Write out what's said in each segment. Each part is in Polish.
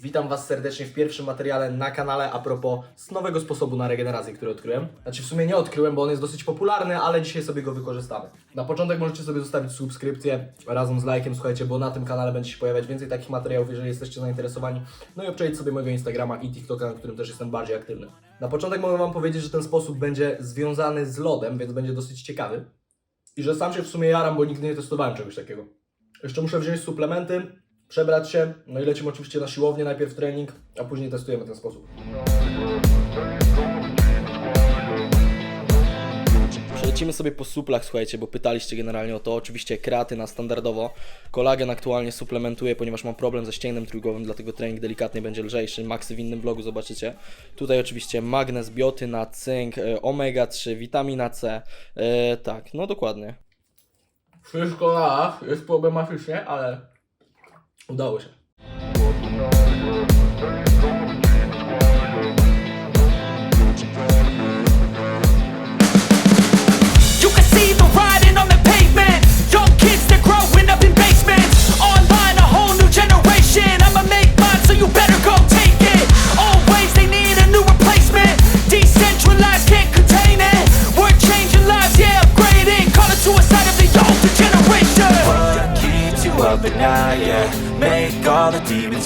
Witam Was serdecznie w pierwszym materiale na kanale a propos nowego sposobu na regenerację, który odkryłem. Znaczy w sumie nie odkryłem, bo on jest dosyć popularny, ale dzisiaj sobie go wykorzystamy. Na początek możecie sobie zostawić subskrypcję razem z lajkiem, słuchajcie, bo na tym kanale będzie się pojawiać więcej takich materiałów, jeżeli jesteście zainteresowani. No i obczaić sobie mojego Instagrama i TikToka, na którym też jestem bardziej aktywny. Na początek mogę Wam powiedzieć, że ten sposób będzie związany z lodem, więc będzie dosyć ciekawy. I że sam się w sumie jaram, bo nigdy nie testowałem czegoś takiego. Jeszcze muszę wziąć suplementy, przebrać się, no i lecimy oczywiście na siłownię, najpierw trening, a później testujemy ten sposób. Przelecimy sobie po suplach, słuchajcie, bo pytaliście generalnie o to. Oczywiście kreatyna standardowo. Kolagen aktualnie suplementuję, ponieważ mam problem ze ścięgnem trójgłowym, dlatego trening delikatnie będzie lżejszy. Maksy w innym vlogu zobaczycie. Tutaj oczywiście magnez, biotyna, cynk, e, omega 3, witamina C. E, tak, no dokładnie. Wszystko raz, jest problematycznie, ale 不知道为什么。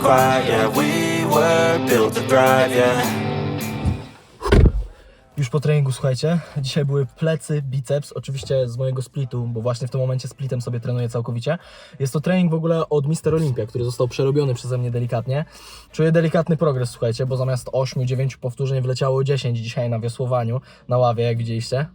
Yeah We were built to thrive, yeah Już po treningu, słuchajcie, dzisiaj były plecy, biceps, oczywiście z mojego splitu, bo właśnie w tym momencie splitem sobie trenuję całkowicie. Jest to trening w ogóle od Mister Olympia, który został przerobiony przeze mnie delikatnie. Czuję delikatny progres, słuchajcie, bo zamiast 8-9 powtórzeń wleciało 10 dzisiaj na wiosłowaniu, na ławie, jak widzieliście.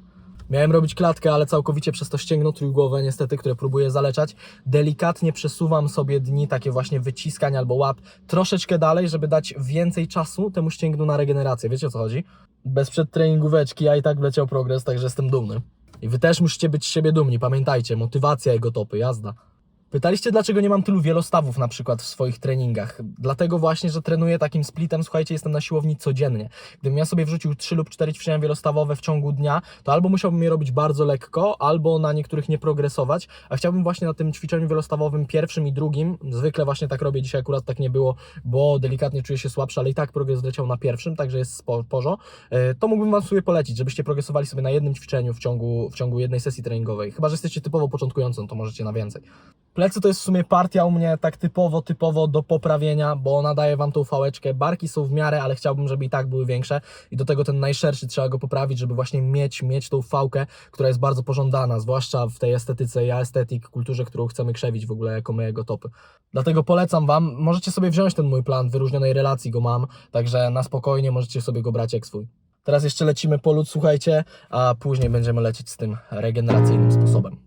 Miałem robić klatkę, ale całkowicie przez to ścięgno trójgłowe, niestety, które próbuję zaleczać. Delikatnie przesuwam sobie dni takie właśnie wyciskań albo łap troszeczkę dalej, żeby dać więcej czasu temu ścięgnu na regenerację. Wiecie o co chodzi? Bez przedtreningóweczki, a i tak wleciał progres, także jestem dumny. I wy też musicie być z siebie dumni, pamiętajcie, motywacja jego topy, jazda. Pytaliście, dlaczego nie mam tylu wielostawów na przykład w swoich treningach. Dlatego właśnie, że trenuję takim splitem, słuchajcie, jestem na siłowni codziennie. Gdybym ja sobie wrzucił 3 lub 4 ćwiczenia wielostawowe w ciągu dnia, to albo musiałbym je robić bardzo lekko, albo na niektórych nie progresować, a chciałbym właśnie na tym ćwiczeniu wielostawowym pierwszym i drugim, zwykle właśnie tak robię, dzisiaj akurat tak nie było, bo delikatnie czuję się słabszy, ale i tak progres leciał na pierwszym, także jest spo- porzo, E, to mógłbym Wam sobie polecić, żebyście progresowali sobie na jednym ćwiczeniu w ciągu, w ciągu jednej sesji treningowej. Chyba, że jesteście typowo początkującym, to możecie na więcej. Plecy to jest w sumie partia u mnie tak typowo, typowo do poprawienia, bo ona daje Wam tą fałeczkę. Barki są w miarę, ale chciałbym, żeby i tak były większe. I do tego ten najszerszy trzeba go poprawić, żeby właśnie mieć, mieć tą fałkę, która jest bardzo pożądana, zwłaszcza w tej estetyce i estetyk, kulturze, którą chcemy krzewić w ogóle jako mojego topy. Dlatego polecam Wam, możecie sobie wziąć ten mój plan, wyróżnionej relacji go mam, także na spokojnie możecie sobie go brać jak swój. Teraz jeszcze lecimy po lód, słuchajcie, a później będziemy lecieć z tym regeneracyjnym sposobem.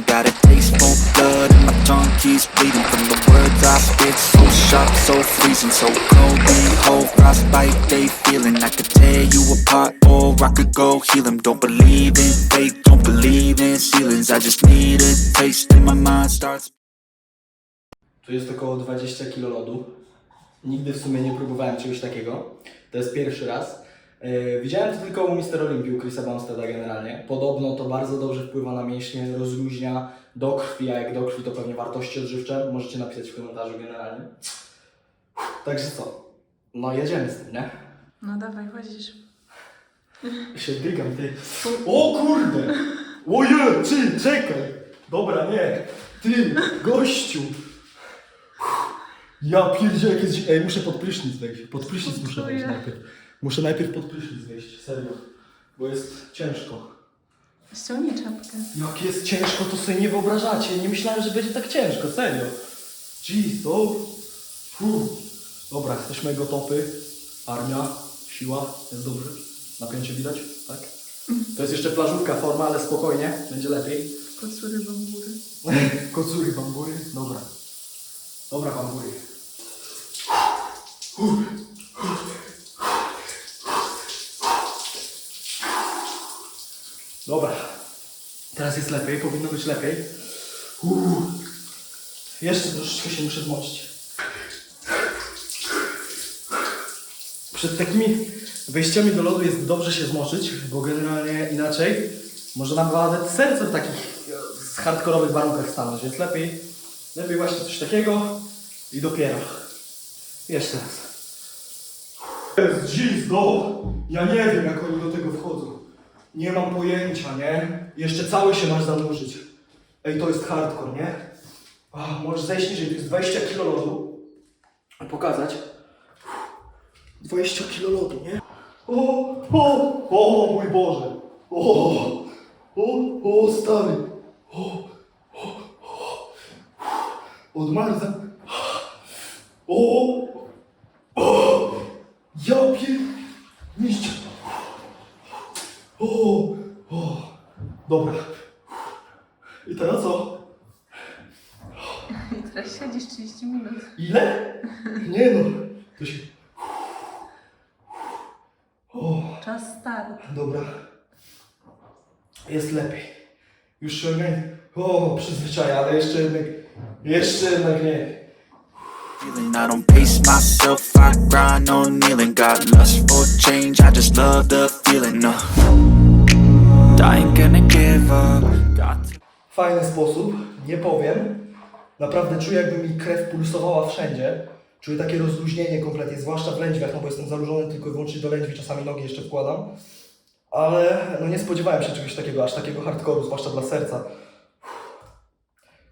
Taste for blood, and my tongue keeps bleeding from the words I spit. So sharp, so freezing, so cold. Behold, frostbite, they feeling. I could tear you apart, or I could go heal 'em. Don't believe in fate, don't believe in ceilings. I just need a taste, and my mind starts. Tu jest około 20 kg lodu. Nigdy w sumie nie próbowałem czegoś takiego. To jest pierwszy raz. Yy, widziałem to tylko u Mister Olympii, u Chrisa Bumsteada generalnie. Podobno to bardzo dobrze wpływa na mięśnie, rozluźnia do krwi, a jak do krwi to pewnie wartości odżywcze. Możecie napisać w komentarzu generalnie. Także co? No jedziemy z tym, nie? No dawaj, chodzisz. się dygam, ty. O kurde! Oje, ty, czekaj! Dobra, nie. Ty, gościu! Ja pierdzielę, jak jest... Ej, muszę pod prysznic wejść. Pod prysznic muszę wejść najpierw. Muszę najpierw pod prysznic wejść, serio. Bo jest ciężko. Ściągnij czapkę. Jak jest ciężko, to sobie nie wyobrażacie. Nie myślałem, że będzie tak ciężko, serio. Jeez, to... Fuh. Dobra, jesteśmy jego topy. Armia, siła, jest dobrze. Napięcie widać, tak? To jest jeszcze plażówka forma, ale spokojnie, będzie lepiej. Kocury bambury. Kocury, bambury, dobra. Dobra, bambury. Teraz jest lepiej, powinno być lepiej. Uuu. Jeszcze troszeczkę się muszę zmoczyć. Przed takimi wejściami do lodu jest dobrze się zmoczyć, bo generalnie inaczej może nam nawet serce w takich e, hardkorowych warunkach stanąć, więc lepiej, lepiej właśnie coś takiego i dopiero. Jeszcze raz. Jest no! Ja nie wiem jak oni do tego wchodzą. Nie mam pojęcia, nie? Jeszcze cały się masz zanurzyć. Ej, to jest hardcore, nie? A, możesz zejść niżej, to jest 20 kg lodu. Pokazać. 20 kg lodu, nie? O, o, o mój Boże! O, o, o stary! O, o, o. Odmarzam. O, o, ja pier... Mistrz. O, o, dobra. I teraz co? I teraz siedzisz 30 minut. Ile? Nie no, to się... O, Czas start. dobra. Jest lepiej. Już się mnie... O, przyzwyczaja, ale jeszcze jednak... Jeszcze jednak nie. feeling. I don't pace myself, I grind on kneeling. Got lust for change, I just love the feeling. No, fajny sposób, nie powiem. Naprawdę czuję, jakby mi krew pulsowała wszędzie. Czuję takie rozluźnienie kompletnie, zwłaszcza w lędźwiach, no bo jestem zanurzony tylko i wyłącznie do lędźwi, czasami nogi jeszcze wkładam. Ale no nie spodziewałem się czegoś takiego, aż takiego hardkoru, zwłaszcza dla serca.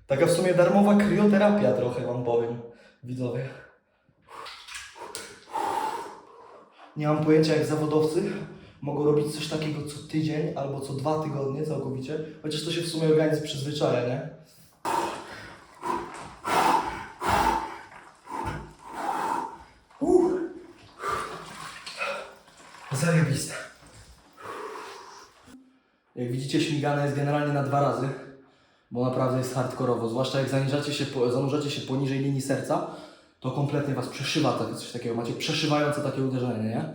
Taka w sumie darmowa krioterapia trochę wam powiem, widzowie. Nie mam pojęcia jak zawodowcy mogą robić coś takiego co tydzień albo co dwa tygodnie całkowicie, chociaż to się w sumie organizm przyzwyczaja, nie? Uff. Zajebiste. Jak widzicie, śmigane jest generalnie na dwa razy, bo naprawdę jest hardkorowo. Zwłaszcza jak się, zanurzacie się poniżej linii serca, to kompletnie was przeszywa coś takiego. Macie przeszywające takie uderzenie, nie?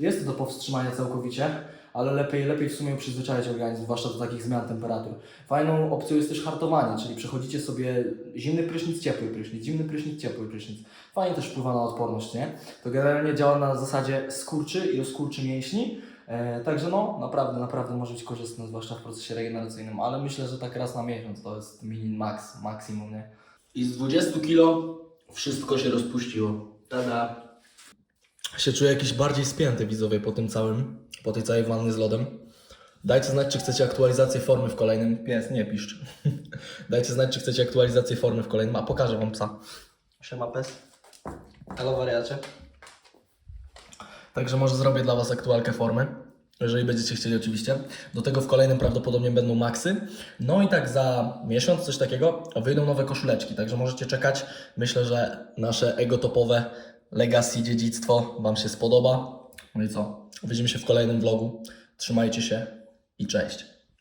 Jest to do powstrzymania całkowicie, ale lepiej, lepiej w sumie przyzwyczaić organizm, zwłaszcza do takich zmian temperatur. Fajną opcją jest też hartowanie, czyli przechodzicie sobie zimny prysznic, ciepły prysznic, zimny prysznic, ciepły prysznic. Fajnie też wpływa na odporność, nie? To generalnie działa na zasadzie skurczy i rozkurczy mięśni. E, także no, naprawdę, naprawdę może być korzystne, zwłaszcza w procesie regeneracyjnym, ale myślę, że tak raz na miesiąc to jest min max, maksimum, nie? I z 20 kilo wszystko się rozpuściło. Tada! Się czuję jakiś bardziej spięty widzowie po tym całym, po tej całej wanny z lodem. Dajcie znać, czy chcecie aktualizację formy w kolejnym. Pies, nie piszcz. Dajcie znać, czy chcecie aktualizację formy w kolejnym, a pokażę wam psa. Siema pes. Halo wariacie. Także może zrobię dla Was aktualkę formy, jeżeli będziecie chcieli oczywiście. Do tego w kolejnym prawdopodobnie będą maksy. No i tak za miesiąc, coś takiego, wyjdą nowe koszuleczki, także możecie czekać. Myślę, że nasze ego topowe legacy, dziedzictwo Wam się spodoba. No i co? Widzimy się w kolejnym vlogu. Trzymajcie się i cześć.